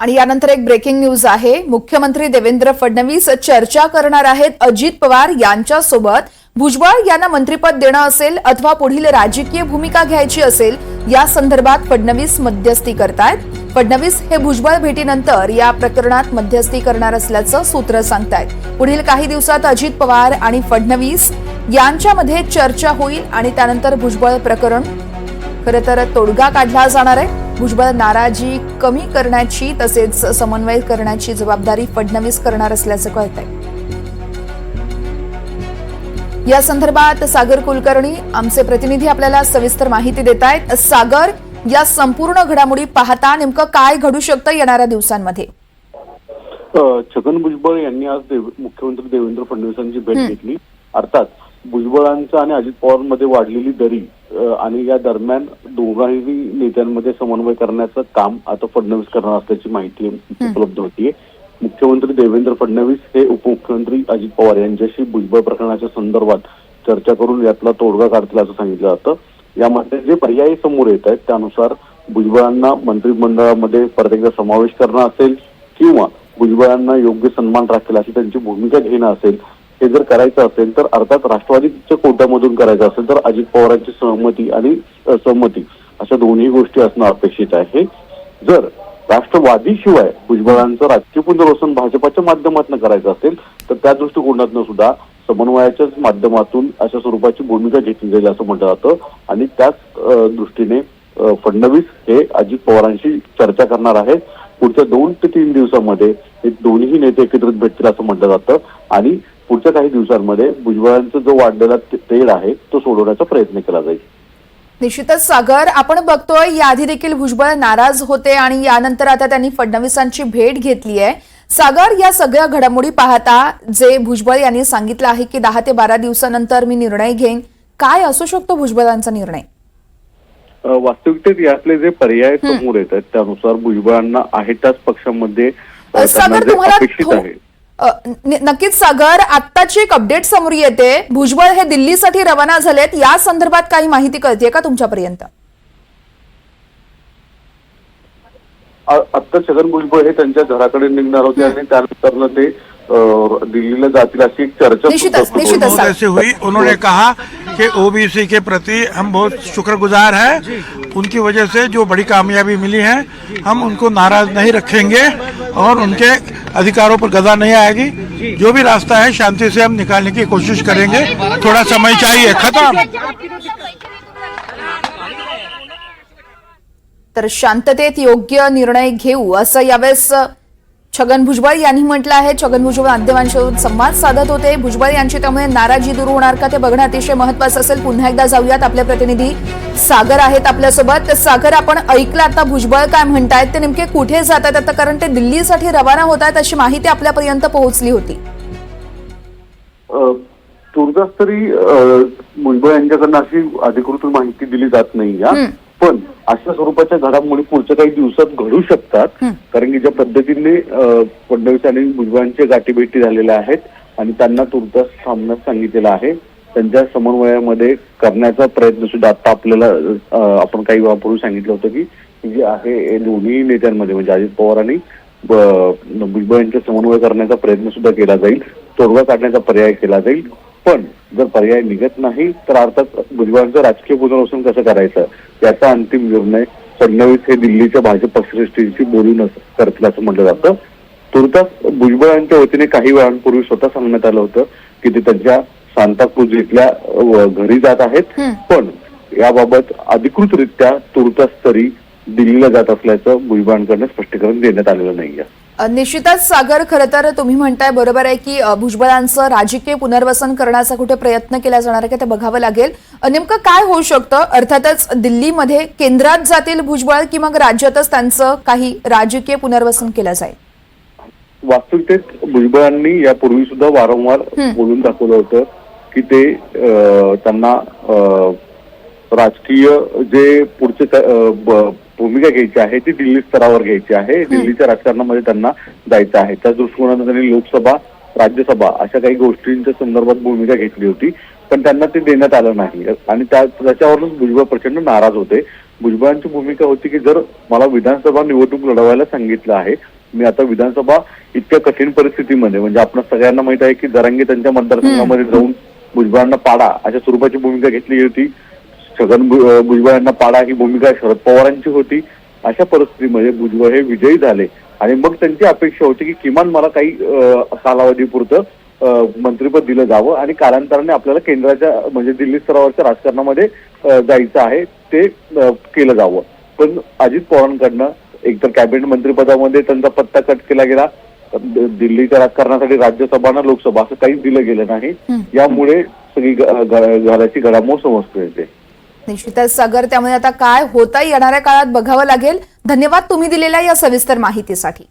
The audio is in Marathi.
आणि यानंतर एक ब्रेकिंग न्यूज आहे. मुख्यमंत्री देवेंद्र फडणवीस चर्चा करणार आहेत. अजित पवार यांच्यासोबत. भुजबळ यांना मंत्रिपद देणं असेल अथवा पुढील राजकीय भूमिका घ्यायची असेल या संदर्भात फडणवीस मध्यस्थी करतायत. फडणवीस हे भुजबळ भेटीनंतर या प्रकरणात मध्यस्थी करणार असल्याचं सूत्र सांगतायत. पुढील काही दिवसात अजित पवार आणि फडणवीस यांच्यामध्ये चर्चा होईल आणि त्यानंतर भुजबळ प्रकरण खरं तर तोडगा काढला जाणार आहे. भुजबळ नाराजी कमी करण्याची तसेच समन्वय करण्याची जबाबदारी फडणवीस करणार असल्याचं कळत आहे या संदर्भात सागर कुलकर्णी आमचे प्रतिनिधी आपल्याला सविस्तर माहिती देत आहेत सागर या संपूर्ण घडामोडी पाहता नेमकं काय घडू शकतं येणाऱ्या दिवसांमध्ये? छगन भुजबळ यांनी आज देव- मुख्यमंत्री देवेंद्र फडणवीसांची भेट घेतली. अर्थात भुजबळांचं आणि अजित पवारांमध्ये वाढलेली दरी आणि या दरम्यान दोघांही नेत्यांमध्ये समन्वय करण्याचं काम आता फडणवीस करणार असल्याची माहिती उपलब्ध होतीये. मुख्यमंत्री देवेंद्र फडणवीस हे उपमुख्यमंत्री अजित पवार यांच्याशी भुजबळ प्रकरणाच्या संदर्भात चर्चा करून यातला तोडगा काढतील असं सांगितलं जातं. यामध्ये जे पर्यायी समोर येत आहेत त्यानुसार भुजबळांना मंत्रिमंडळामध्ये परत एकदा समावेश करणं असेल किंवा भुजबळांना योग्य सन्मान राखेल अशी त्यांची भूमिका घेणं असेल हे जर करायचं असेल तर अर्थात राष्ट्रवादीच्या कोट्यामधून करायचं असेल तर अजित पवारांची सहमती आणि सहमती अशा दोन्ही गोष्टी असणं अपेक्षित आहे. जर राष्ट्रवादीशिवाय भुजबळांचं राजकीय पुनर्वसन भाजपाच्या माध्यमातून करायचं असेल तर त्या दृष्टिकोनातून सुद्धा समन्वयाच्याच माध्यमातून अशा स्वरूपाची भूमिका घेतली जाईल असं म्हटलं जातं. आणि त्याच दृष्टीने फडणवीस हे अजित पवारांशी चर्चा करणार आहेत. पुढच्या दोन ते तीन दिवसामध्ये हे दोन्ही नेते एकत्रित भेटतील असं म्हटलं जातं. आणि पुढच्या काही दिवसांमध्ये भुजबळांचा जो वाढलेला ते- तेढ आहे तो सोडवण्याचा प्रयत्न केला जाईल. निश्चितच सागर आपण बघतोय याआधी देखील भुजबळ नाराज होते आणि यानंतर आता त्यांनी फडणवीसांची भेट घेतली आहे. सागर या सगळ्या घडामोडी पाहता जे भुजबळ यांनी सांगितलं आहे की दहा ते बारा दिवसानंतर मी निर्णय घेईन. काय असू शकतो भुजबळांचा निर्णय? वास्तविकतेत यातले जे पर्याय समोर येत आहेत त्यानुसार भुजबळांना आहे त्याच पक्षामध्ये सागर तुम्हाला नक्कीच सागर आत्ताची एक अपडेट समोर येते. भुजबळ हे दिल्लीसाठी रवाना झालेत. या संदर्भात काही माहिती कळते का तुमच्यापर्यंत? आत्ता छगन भुजबळ हे त्यांच्या घराकडे निघणार होते आणि त्यानंतर ते जातील अशी एक चर्चा हुई उन्होंने कहा कि ओबीसी के प्रति हम बहुत शुक्रगुजार हैं। उनकी वजह से जो बड़ी कामयाबी मिली है हम उनको नाराज नहीं रखेंगे और उनके अधिकारों पर गदा नहीं आएगी। जो भी रास्ता है शांति से हम निकालने की कोशिश करेंगे। थोड़ा समय चाहिए खत्म। तर शांततेत योग्य निर्णय घेऊ असं यावेळेस छगन भुजबळ यांनी म्हटलं आहे. छगन भुजबळ माध्यमांसोबत संवाद साधत होते. भुजबळ यांची त्यामुळे नाराजी दूर होणार का ते बघणं अतिशय महत्वाचं असेल. पुन्हा एकदा जाऊयात. आपले प्रतिनिधी सागर आहेत आपल्यासोबत. सागर आपण ऐकलं आता भुजबळ काय म्हणतायत? ते नेमके कुठे जात आहेत आता? कारण ते दिल्लीसाठी रवाना होत आहेत अशी माहिती आपल्यापर्यंत पोहोचली होती. तुर्तास तरी भुजबळ यांच्याकडनं अशी अधिकृत माहिती दिली जात नाही या. पण अशा स्वरूपाच्या घडामोडी पुढच्या काही दिवसात घडू शकतात. कारण की ज्या पद्धतीने फडणवीस आणि भुजबळांच्या गाठीभेटी झालेल्या आहेत आणि त्यांना तुर्तास थांबण्यास सांगितलेलं आहे. त्यांच्या समन्वयामध्ये करण्याचा प्रयत्न सुद्धा आता आपल्याला आपण काही वेळापूर्वी सांगितलं होतं की जे आहे दोन्ही नेत्यांमध्ये म्हणजे अजित पवार आणि भुजबळ यांचा समन्वय करण्याचा प्रयत्न सुद्धा केला जाईल. तोडगा काढण्याचा पर्याय केला जाईल. पण जर पर्याय निघत नाही तर अर्थात भुजबळांचं राजकीय पुनर्वसन कसं करायचं? याचा अंतिम निर्णय फडणवीस हे दिल्लीच्या भाजप पक्षश्रेष्ठींशी बोलूनच करतील असं म्हटलं जातं. तुर्तास भुजबळांच्या वतीने काही वेळांपूर्वी स्वतः सांगण्यात आलं होतं की ते त्यांच्या सांताक्रुज इथल्या घरी जात आहेत. पण याबाबत अधिकृतरित्या तुर्तास तरी दिल्लीला जात असल्याचं भुजबळांकडनं स्पष्टीकरण देण्यात आलेलं नाहीये. निश्चितच सागर खरं तर तुम्ही म्हणताय बरोबर आहे की भुजबळांचं राजकीय पुनर्वसन करण्याचा कुठे प्रयत्न केला जाणार आहे का ते बघावं लागेल. नेमकं काय होऊ शकतं? अर्थातच दिल्लीमध्ये केंद्रात जातील भुजबळ की मग राज्यातच त्यांचं काही राजकीय पुनर्वसन केलं जाईल? वास्तविकतेत भुजबळांनी यापूर्वी सुद्धा वारंवार बोलून दाखवलं होतं की ते त्यांना राजकीय जे पुढचे भूमिका घ्यायची आहे ती दिल्ली स्तरावर घ्यायची आहे. दिल्लीच्या राजकारणामध्ये त्यांना जायचं आहे. त्या दृष्टिकोनातून त्यांनी लोकसभा राज्यसभा अशा काही गोष्टींच्या संदर्भात भूमिका घेतली होती. पण त्यांना ते देण्यात आलं नाही. आणि त्या त्याच्यावरूनच भुजबळ प्रचंड नाराज होते. भुजबळांची भूमिका होती की जर मला विधानसभा निवडणूक लढवायला सांगितलं आहे मी आता विधानसभा इतक्या कठीण परिस्थितीमध्ये म्हणजे आपण सगळ्यांना माहीत आहे की जरांगे त्यांच्या मतदारसंघामध्ये जाऊन भुजबळांना पाडा अशा स्वरूपाची भूमिका घेतली होती. छगन भुजबळ यांना पाडा ही भूमिका शरद पवारांची होती. अशा परिस्थितीमध्ये भुजबळ हे विजयी झाले. आणि मग त्यांची अपेक्षा होती की किमान मला काही कालावधीपुरतं मंत्रिपद दिलं जावं आणि कालांतराने आपल्याला केंद्राच्या म्हणजे दिल्ली स्तरावरच्या राजकारणामध्ये जायचं आहे ते केलं जावं. पण अजित पवारांकडनं एकतर कॅबिनेट मंत्रिपदामध्ये त्यांचा पत्ता कट केला गेला. दिल्लीच्या राजकारणासाठी राज्यसभा ना लोकसभा असं काहीच दिलं गेलं नाही. यामुळे सगळी घराची घडामोड समजतो येते. निश्चितच सागर त्यामुळे आता काय होता येणाऱ्या काळात बघावं लागेल. धन्यवाद तुम्ही दिलेल्या या सविस्तर माहितीसाठी.